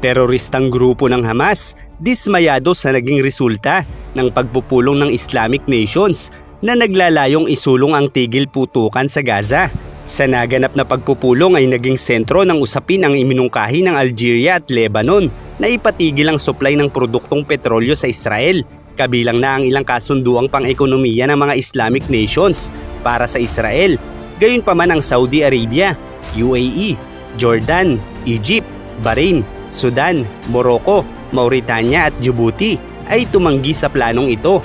Teroristang grupo ng Hamas, dismayado sa naging resulta ng pagpupulong ng Islamic nations na naglalayong isulong ang tigil putukan sa Gaza. Sa naganap na pagpupulong ay naging sentro ng usapin ang iminungkahi ng Algeria at Lebanon na ipatigil ang supply ng produktong petrolyo sa Israel, kabilang na ang ilang kasunduang pang-ekonomiya ng mga Islamic nations para sa Israel. Gayunpaman ang Saudi Arabia, UAE, Jordan, Egypt, Bahrain, Sudan, Morocco, Mauritania at Djibouti ay tumanggi sa planong ito.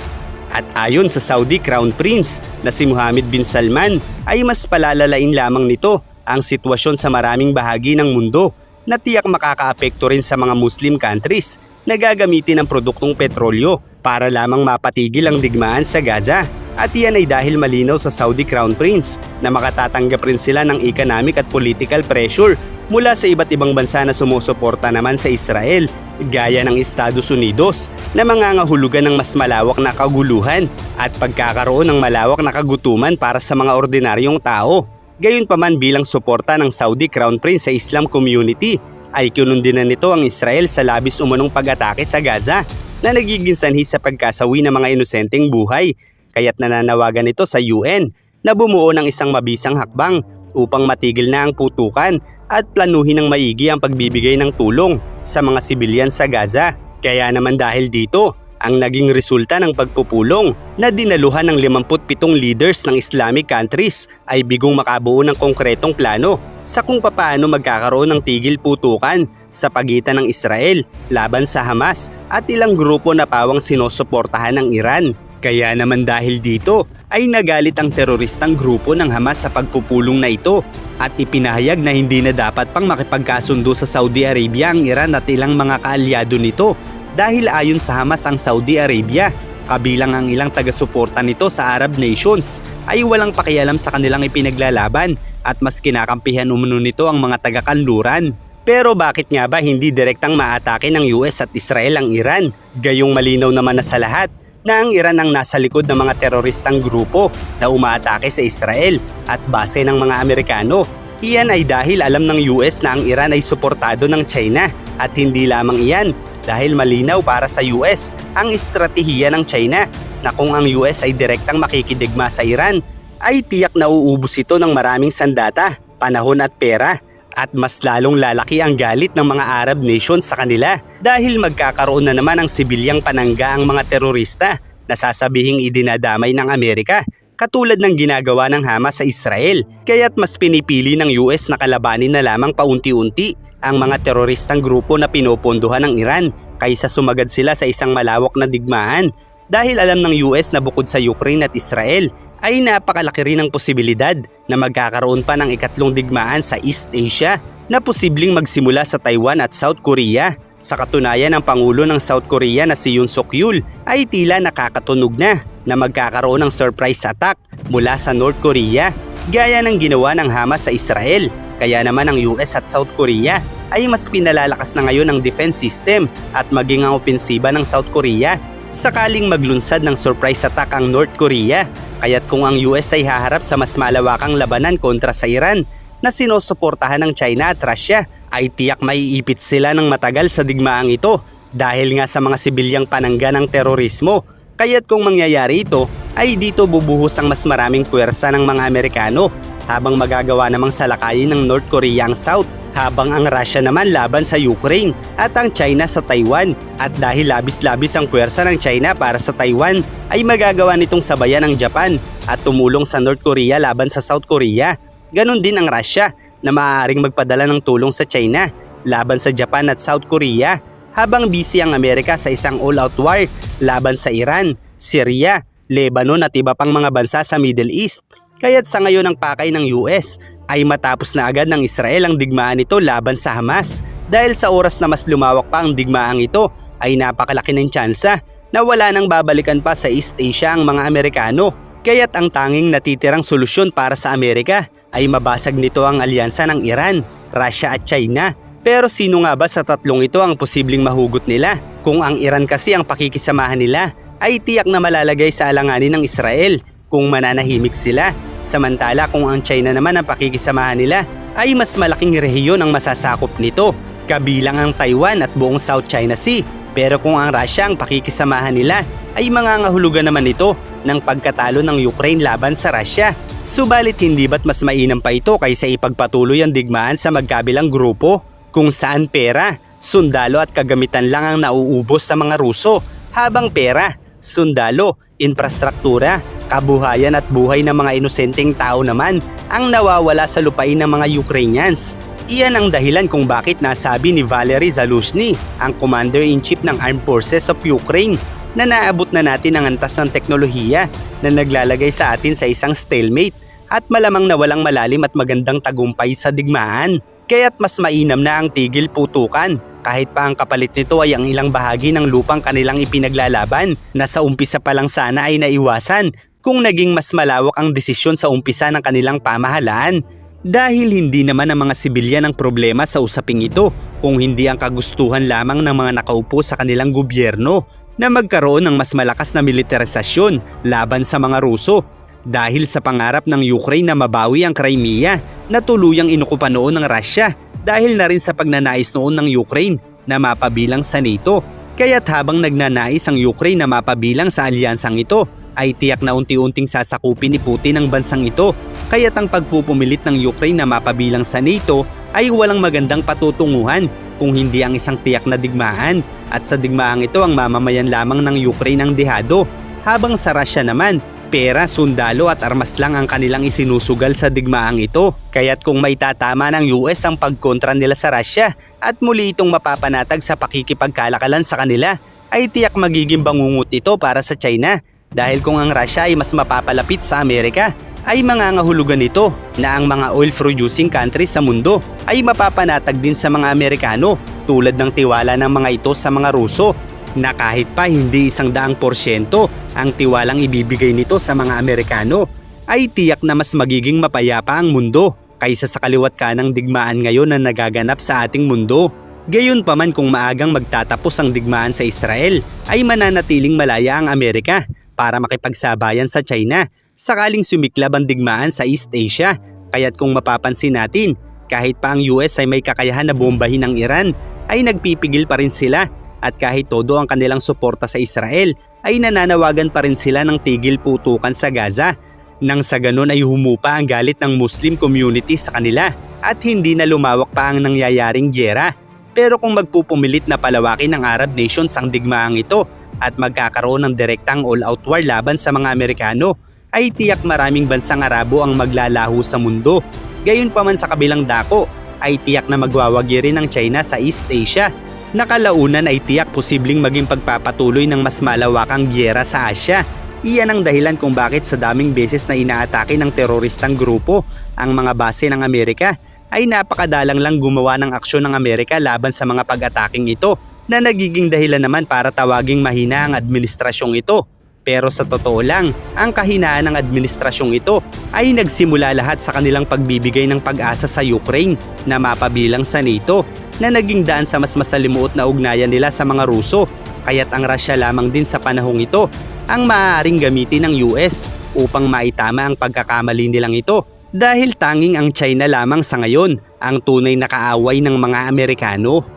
At ayon sa Saudi Crown Prince na si Mohammed bin Salman ay mas palalalain lamang nito ang sitwasyon sa maraming bahagi ng mundo na tiyak makakaapekto rin sa mga Muslim countries na gagamitin ang produktong petrolyo para lamang mapatigil ang digmaan sa Gaza. At iyan ay dahil malinaw sa Saudi Crown Prince na makatatanggap rin sila ng economic at political pressure mula sa iba't ibang bansa na sumusuporta naman sa Israel gaya ng Estados Unidos na mangangahulugan ng mas malawak na kaguluhan at pagkakaroon ng malawak na kagutuman para sa mga ordinaryong tao. Gayunpaman bilang suporta ng Saudi Crown Prince sa Islam community ay kinundin na nito ang Israel sa labis umunong pag-atake sa Gaza na nagiging sanhi sa pagkasawi ng mga inosenteng buhay kaya't nananawagan ito sa UN na bumuo ng isang mabisang hakbang upang matigil na ang putukan at planuhin ng maigi ang pagbibigay ng tulong sa mga sibilyan sa Gaza. Kaya naman dahil dito, ang naging resulta ng pagpupulong na dinaluhan ng 57 leaders ng Islamic countries ay bigong makabuo ng konkretong plano sa kung papaano magkakaroon ng tigil putukan sa pagitan ng Israel laban sa Hamas at ilang grupo na pawang sinusuportahan ng Iran. Kaya naman dahil dito ay nagalit ang teroristang grupo ng Hamas sa pagpupulong na ito at ipinahayag na hindi na dapat pang makipagkasundo sa Saudi Arabia ang Iran at ilang mga kaalyado nito dahil ayon sa Hamas ang Saudi Arabia kabilang ang ilang taga-suporta nito sa Arab nations ay walang pakialam sa kanilang ipinaglalaban at mas kinakampihan umano nito ang mga taga-kanluran. Pero bakit nga ba hindi direktang maatake ng US at Israel ang Iran? Gayong malinaw naman na sa lahat na ang Iran ang nasa likod ng mga teroristang grupo na umaatake sa Israel at base ng mga Amerikano. Iyan ay dahil alam ng US na ang Iran ay suportado ng China at hindi lamang iyan dahil malinaw para sa US ang estratehiya ng China na kung ang US ay direktang makikidigma sa Iran ay tiyak na uubos ito ng maraming sandata, panahon at pera at mas lalong lalaki ang galit ng mga Arab nations sa kanila. Dahil magkakaroon na naman ng sibilyang panangga ang mga terorista na sasabihing idinadamay ng Amerika katulad ng ginagawa ng Hamas sa Israel. Kaya't mas pinipili ng US na kalabanin na lamang paunti-unti ang mga teroristang grupo na pinopondohan ng Iran kaysa sumagad sila sa isang malawak na digmaan. Dahil alam ng US na bukod sa Ukraine at Israel ay napakalaki rin ang posibilidad na magkakaroon pa ng ikatlong digmaan sa East Asia na posibleng magsimula sa Taiwan at South Korea. Sa katunayan ng Pangulo ng South Korea na si Yoon Suk Yeol ay tila nakakatunog na na magkakaroon ng surprise attack mula sa North Korea gaya ng ginawa ng Hamas sa Israel. Kaya naman ang US at South Korea ay mas pinalalakas na ngayon ang defense system at maging ang opensiba ng South Korea sakaling maglunsad ng surprise attack ang North Korea Kaya't kung ang US ay haharap sa mas malawakang labanan kontra sa Iran na sinusuportahan ng China at Russia ay tiyak maiipit sila ng matagal sa digmaang ito dahil nga sa mga sibilyang panangga ng terorismo. Kaya't kung mangyayari ito ay dito bubuhos ang mas maraming puwersa ng mga Amerikano habang magagawa namang salakayin ng North Korea ang South habang ang Russia naman laban sa Ukraine at ang China sa Taiwan. At dahil labis-labis ang puwersa ng China para sa Taiwan, ay magagawa nitong sabayan ng Japan at tumulong sa North Korea laban sa South Korea. Ganon din ang Russia na maaaring magpadala ng tulong sa China laban sa Japan at South Korea habang busy ang Amerika sa isang all-out war laban sa Iran, Syria, Lebanon at iba pang mga bansa sa Middle East. Kaya't sa ngayon ang pakay ng US ay matapos na agad ng Israel ang digmaan nito laban sa Hamas dahil sa oras na mas lumawak pa ang digmaang ito ay napakalaki ng tsansa na wala nang babalikan pa sa East Asia ang mga Amerikano. Kaya't ang tanging natitirang solusyon para sa Amerika ay mabasag nito ang alyansa ng Iran, Russia at China. Pero sino nga ba sa tatlong ito ang posibleng mahugot nila? Kung ang Iran kasi ang pakikisamahan nila, ay tiyak na malalagay sa alanganin ng Israel kung mananahimik sila. Samantala kung ang China naman ang pakikisamahan nila ay mas malaking rehiyon ang masasakop nito. kabilang ang Taiwan at buong South China Sea. Pero kung ang Russia ang pakikisamahan nila, ay mangangahulugan naman ito ng pagkatalo ng Ukraine laban sa Russia. Subalit hindi ba't mas mainam pa ito kaysa ipagpatuloy ang digmaan sa magkabilang grupo kung saan pera, sundalo at kagamitan lang ang nauubos sa mga Ruso habang pera, sundalo, infrastruktura, kabuhayan at buhay ng mga inosenteng tao naman ang nawawala sa lupain ng mga Ukrainians. Iyan ang dahilan kung bakit nasabi ni Valery Zaluzhny, ang Commander-in-Chief ng Armed Forces of Ukraine, na naabot na natin ang antas ng teknolohiya na naglalagay sa atin sa isang stalemate at malamang na walang malalim at magandang tagumpay sa digmaan. Kaya't mas mainam na ang tigil putukan kahit pa ang kapalit nito ay ang ilang bahagi ng lupang kanilang ipinaglalaban na sa umpisa pa lang sana ay naiwasan kung naging mas malawak ang desisyon sa umpisa ng kanilang pamahalaan. Dahil hindi naman ang mga sibilyan ang problema sa usaping ito kung hindi ang kagustuhan lamang ng mga nakaupo sa kanilang gobyerno na magkaroon ng mas malakas na militarisasyon laban sa mga Ruso dahil sa pangarap ng Ukraine na mabawi ang Crimea na tuluyang inukupa noon ng Russia dahil na rin sa pagnanais noon ng Ukraine na mapabilang sa NATO. Kaya't habang nagnanais ang Ukraine na mapabilang sa alyansang ito, ay tiyak na unti-unting sasakupin ni Putin ang bansang ito. Kaya't ang pagpupumilit ng Ukraine na mapabilang sa NATO ay walang magandang patutunguhan kung hindi ang isang tiyak na digmaan at sa digmaang ito ang mamamayan lamang ng Ukraine ang dehado habang sa Russia naman pera, sundalo at armas lang ang kanilang isinusugal sa digmaang ito. Kaya't kung may tatama ng US ang pagkontra nila sa Russia at muli itong mapapanatag sa pakikipagkalakalan sa kanila, ay tiyak magiging bangungot ito para sa China. Dahil kung ang Russia ay mas mapapalapit sa Amerika, ay mangangahulugan nito na ang mga oil-producing countries sa mundo ay mapapanatag din sa mga Amerikano tulad ng tiwala ng mga ito sa mga Ruso na kahit pa hindi isang daang porsyento ang tiwalang ibibigay nito sa mga Amerikano, ay tiyak na mas magiging mapayapa ang mundo kaysa sa kaliwat kanang digmaan ngayon na nagaganap sa ating mundo. Gayon pa man kung maagang magtatapos ang digmaan sa Israel, ay mananatiling malaya ang Amerika para makipagsabayan sa China sakaling sumiklab ang digmaan sa East Asia. Kaya't kung mapapansin natin, kahit pa ang US ay may kakayahan na bombahin ang Iran, ay nagpipigil pa rin sila at kahit todo ang kanilang suporta sa Israel ay nananawagan pa rin sila ng tigil putukan sa Gaza nang sa ganun ay humupa ang galit ng Muslim community sa kanila at hindi na lumawak pa ang nangyayaring gyera. Pero kung magpupumilit na palawakin ng Arab nations ang digmaang ito at magkakaroon ng direktang all-out war laban sa mga Amerikano, ay tiyak maraming bansang Arabo ang maglalaho sa mundo. Gayon pa man sa kabilang dako, ay tiyak na magwawagi rin ng China sa East Asia Nakalaunan ay tiyak posibleng maging pagpapatuloy ng mas malawakang gyera sa Asya. Iyan ang dahilan kung bakit sa daming beses na inaatake ng teroristang grupo ang mga base ng Amerika ay napakadalang lang gumawa ng aksyon ng Amerika laban sa mga pag-ataking ito na nagiging dahilan naman para tawaging mahina ang administrasyong ito. Pero sa totoo lang, ang kahinaan ng administrasyong ito ay nagsimula lahat sa kanilang pagbibigay ng pag-asa sa Ukraine na mapabilang sa NATO na naging daan sa mas masalimuot na ugnayan nila sa mga Ruso. Kaya't ang Russia lamang din sa panahong ito ang maaaring gamitin ng US upang maitama ang pagkakamali nilang ito. Dahil tanging ang China lamang sa ngayon ang tunay na kaaway ng mga Amerikano